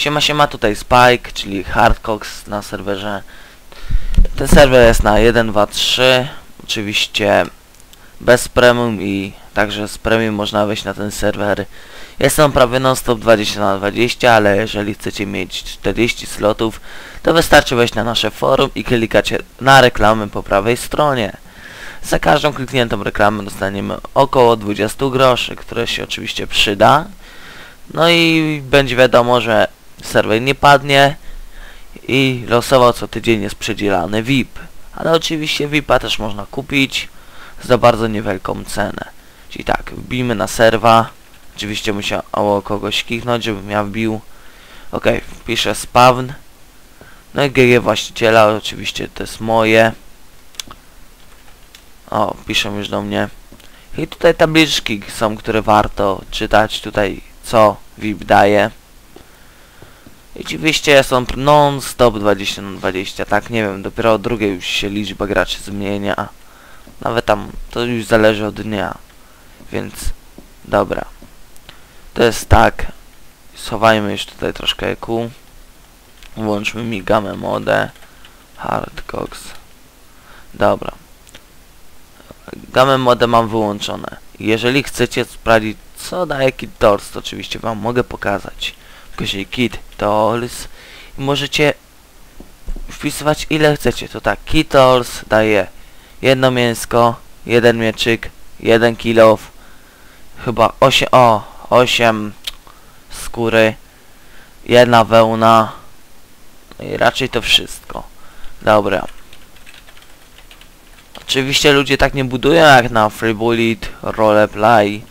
Siema siema, tutaj Spike, czyli Hardcox na serwerze. Ten serwer jest na 1, 2, 3. Oczywiście bez premium i także z premium można wejść na ten serwer. Jest on prawie non stop 20 na 20, ale jeżeli chcecie mieć 40 slotów, to wystarczy wejść na nasze forum i klikać na reklamy po prawej stronie. Za każdą klikniętą reklamę dostaniemy około 20 groszy, które się oczywiście przyda. No i będzie wiadomo, że serwer nie padnie i losowo co tydzień jest przydzielany VIP. Ale oczywiście VIPa też można kupić za bardzo niewielką cenę. Czyli tak, wbijmy na serwa. Oczywiście musiało kogoś kliknąć, żebym ja wbił. Ok, wpiszę spawn. No i GG właściciela, oczywiście to jest moje. O, piszą już do mnie. I tutaj tabliczki są, które warto czytać. Tutaj co VIP daje. I oczywiście on non-stop 20 na 20, tak nie wiem, dopiero od drugiej już się liczba graczy zmienia. Nawet tam, to już zależy od dnia. Więc, dobra. To jest tak. Schowajmy już tutaj troszkę EQ. Włączmy mi gamę modę. Hardcox. Dobra. Gamę modę mam wyłączone. Jeżeli chcecie sprawdzić co daje Kit Tools, to oczywiście wam mogę pokazać. Wskaźnik Kit Tools i możecie wpisywać ile chcecie. To tak, Kit Tools daje jedno mięsko, jeden mieczyk, jeden kilo, chyba 8, o, 8 skóry, jedna wełna no i raczej to wszystko. Dobra. Oczywiście ludzie tak nie budują jak na Free Bullet, Roleplay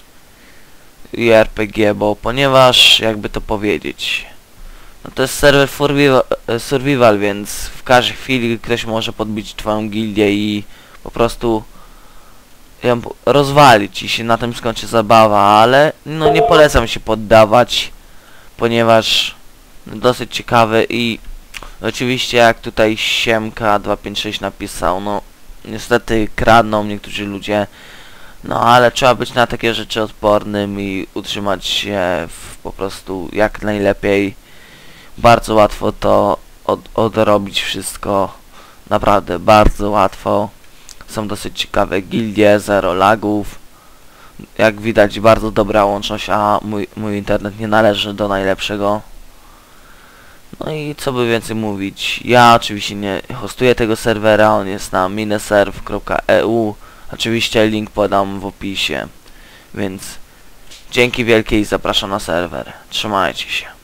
i RPG, bo ponieważ, jakby to powiedzieć, no to jest serwer survival, survival, więc w każdej chwili ktoś może podbić twoją gildię i po prostu ją rozwalić i się na tym skończy zabawa, ale no nie polecam się poddawać, ponieważ no, dosyć ciekawy i oczywiście jak tutaj Siemka 256 napisał, no niestety kradną niektórzy ludzie no ale trzeba być na takie rzeczy odpornym i utrzymać się w, po prostu jak najlepiej. Bardzo łatwo to od, odrobić wszystko. Naprawdę bardzo łatwo. Są dosyć ciekawe gildie, zero lagów. Jak widać bardzo dobra łączność, a mój, mój internet nie należy do najlepszego. No i co by więcej mówić. Ja oczywiście nie hostuję tego serwera, on jest na mineserv.eu. Oczywiście link podam w opisie. Więc dzięki wielkie i zapraszam na serwer. Trzymajcie się.